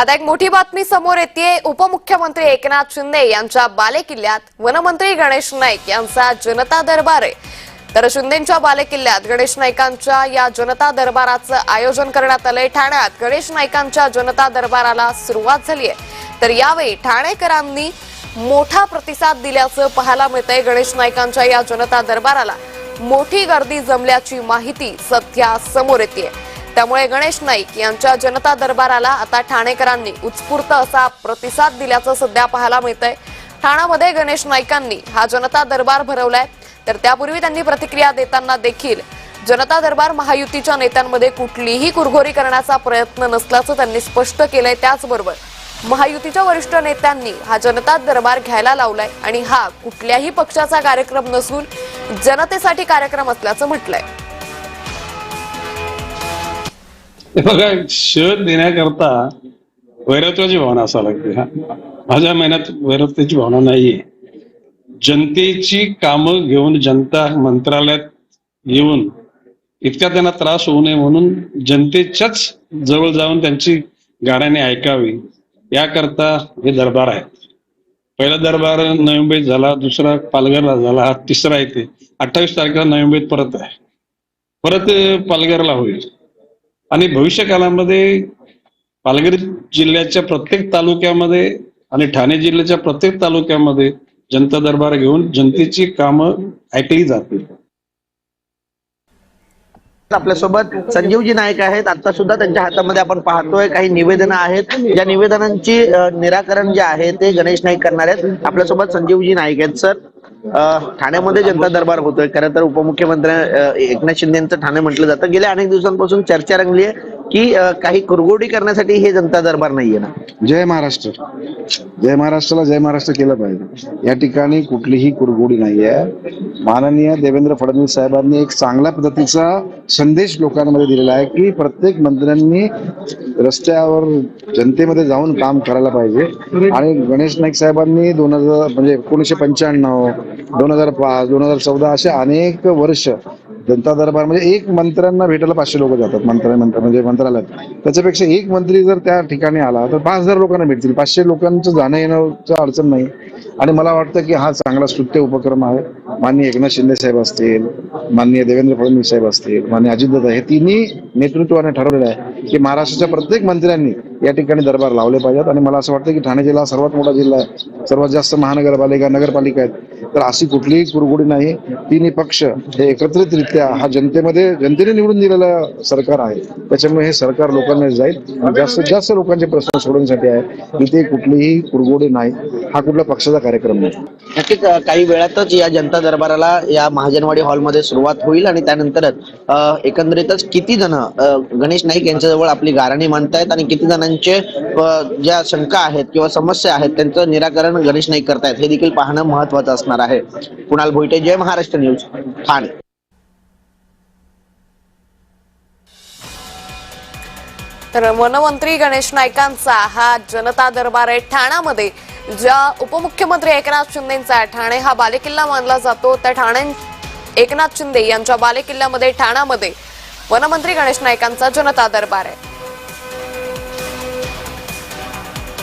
आता एक मोठी बातमी समोर येते उपमुख्यमंत्री एकनाथ शिंदे यांच्या बालेकिल्ल्यात वनमंत्री गणेश नाईक यांचा जनता दरबार आहे. तर शिंदेच्या बालेकिल्ल्यात गणेश नाईकांच्या या जनता दरबाराचं आयोजन करण्यात आलंय. ठाण्यात गणेश नाईकांच्या जनता दरबाराला सुरुवात झाली आहे. तर यावेळी ठाणेकरांनी मोठा प्रतिसाद दिल्याचं पाहायला मिळतंय गणेश नाईकांच्या या जनता दरबाराला. मोठी गर्दी जमल्याची माहिती सध्या समोर येते त्यामुळे गणेश नाईक यांच्या जनता दरबाराला आता ठाणेकरांनी उत्स्फूर्त असा प्रतिसाद दिल्याचं सध्या पाहायला मिळतंय. ठाण्यामध्ये गणेश नाईकांनी हा जनता दरबार भरवलाय. तर त्यापूर्वी त्यांनी प्रतिक्रिया देताना देखील जनता दरबार महायुतीच्या नेत्यांमध्ये कुठलीही कुरघोरी करण्याचा प्रयत्न नसल्याचं त्यांनी स्पष्ट केलंय. त्याचबरोबर महायुतीच्या वरिष्ठ नेत्यांनी हा जनता दरबार घ्यायला लावलाय आणि हा कुठल्याही पक्षाचा कार्यक्रम नसून जनतेसाठी कार्यक्रम असल्याचं म्हटलंय. बघा शोध देण्याकरता वैरत्वाची भावना असावी लागते. हा. माझ्या महिन्यात वैरत्वाची भावना नाहीये. जनतेची कामं घेऊन जनता मंत्रालयात येऊन इतका त्यांना त्रास होऊ नये म्हणून जनतेच्याच जवळ जाऊन त्यांची गाण्याने ऐकावी. याकरता हे दरबार आहेत. पहिला दरबार नवी मुंबईत झाला दुसरा पालघरला झाला हा तिसरा येते अठ्ठावीस तारखेला नवी मुंबईत परत आहे. परत पालघरला होईल. आणि भविष्य काळामध्ये पालघर जिल्ह्याच्या प्रत्येक तालुक्यामध्ये आणि ठाणे जिल्ह्याच्या प्रत्येक तालुक्यामध्ये जनता दरबार घेऊन जनतेची कामं ऐकली जातील. आपल्यासोबत संजीवजी नाईक आहेत. आता सुद्धा त्यांच्या हातामध्ये आपण पाहतोय काही निवेदनं आहेत. या निवेदनांची निराकरण जे आहे ते गणेश नाईक करणार आहेत. आपल्यासोबत संजीवजी नाईक आहेत सर. ठाण्यामध्ये जनता दरबार होतोय. खरं तर उपमुख्यमंत्री एकनाथ शिंदे यांचं ठाणे म्हटलं जातं. गेल्या अनेक दिवसांपासून चर्चा रंगली आहे की काही कुरगोडी करण्यासाठी हे जनता दरबार नाहीये ना? जय महाराष्ट्र. जय महाराष्ट्राला जय महाराष्ट्र केलं पाहिजे. या ठिकाणी कुठलीही कुरगोडी नाहीये. माननीय देवेंद्र फडणवीस साहेबांनी एक चांगल्या पद्धतीचा संदेश लोकांमध्ये दिलेला आहे की प्रत्येक मंत्र्यांनी रस्त्यावर जनतेमध्ये जाऊन काम करायला पाहिजे. आणि गणेश नाईक साहेबांनी दोन हजार म्हणजे एकोणीशे पंच्याण्णव दोन हजार पाच दोन हजार चौदा असे अनेक वर्ष जनता दरबार म्हणजे एक मंत्र्यांना भेटायला पाचशे लोक जातात मंत्र्या मंत्र म्हणजे मंत्रालयात. त्याच्यापेक्षा एक मंत्री जर त्या ठिकाणी आला तर पाच हजार लोकांना भेटतील. पाचशे लोकांचं जाणं येण्याचं अडचण नाही. आणि मला वाटतं की हा चांगला स्तुत्य उपक्रम आहे. माननीय एकनाथ शिंदे साहेब असतील माननीय देवेंद्र फडणवीस साहेब असतील माननीय अजितदादा हे तिन्ही नेतृत्वाने ठरवलेलं आहे की महाराष्ट्राच्या प्रत्येक मंत्र्यांनी या ठिकाणी दरबार लावले पाहिजेत. आणि मला असं वाटतं की ठाणे जिल्हा सर्वात मोठा जिल्हा आहे. सर्वात जास्त महानगरपालिका नगरपालिका आहेत. तर अशी कुठलीही कुरगुडी नाही. तिन्ही पक्ष हे एकत्रितरित्या हा जनतेमध्ये जनतेने निवडून दिलेलं सरकार आहे. त्याच्यामुळे हे सरकार लोकांना जाईल जास्तीत जास्त लोकांचे प्रश्न सोडवण्यासाठी आहे. इथे कुठलीही कुरगोडी नाही. हा कुठला पक्षाचा कार्यक्रम नाही. नक्कीच काही वेळातच या जनता दरबाराला या महाजनवाडी हॉलमध्ये सुरुवात होईल आणि त्यानंतरच एकंदरीतच किती जण गणेश नाईक यांच्याजवळ आपली गाराणी मांडतायत आणि किती जणांचे ज्या शंका आहेत किंवा समस्या आहेत त्यांचं निराकरण गणेश नाईक करतायत हे देखील पाहणं महत्वाचं असणार. आहे. कुणाल भोईटे जय महाराष्ट्र न्यूज ठाणे. तर वनमंत्री गणेश नाईकांचा हा जनता दरबार आहे ठाण्यामध्ये. ज्या उपमुख्यमंत्री एकनाथ शिंदेचा ठाणे हा बालेकिल्ला मानला जातो. त्या ठाणे एकनाथ शिंदे यांच्या बालेकिल्ल्यामध्ये ठाण्यामध्ये वनमंत्री गणेश नाईकांचा जनता दरबार आहे.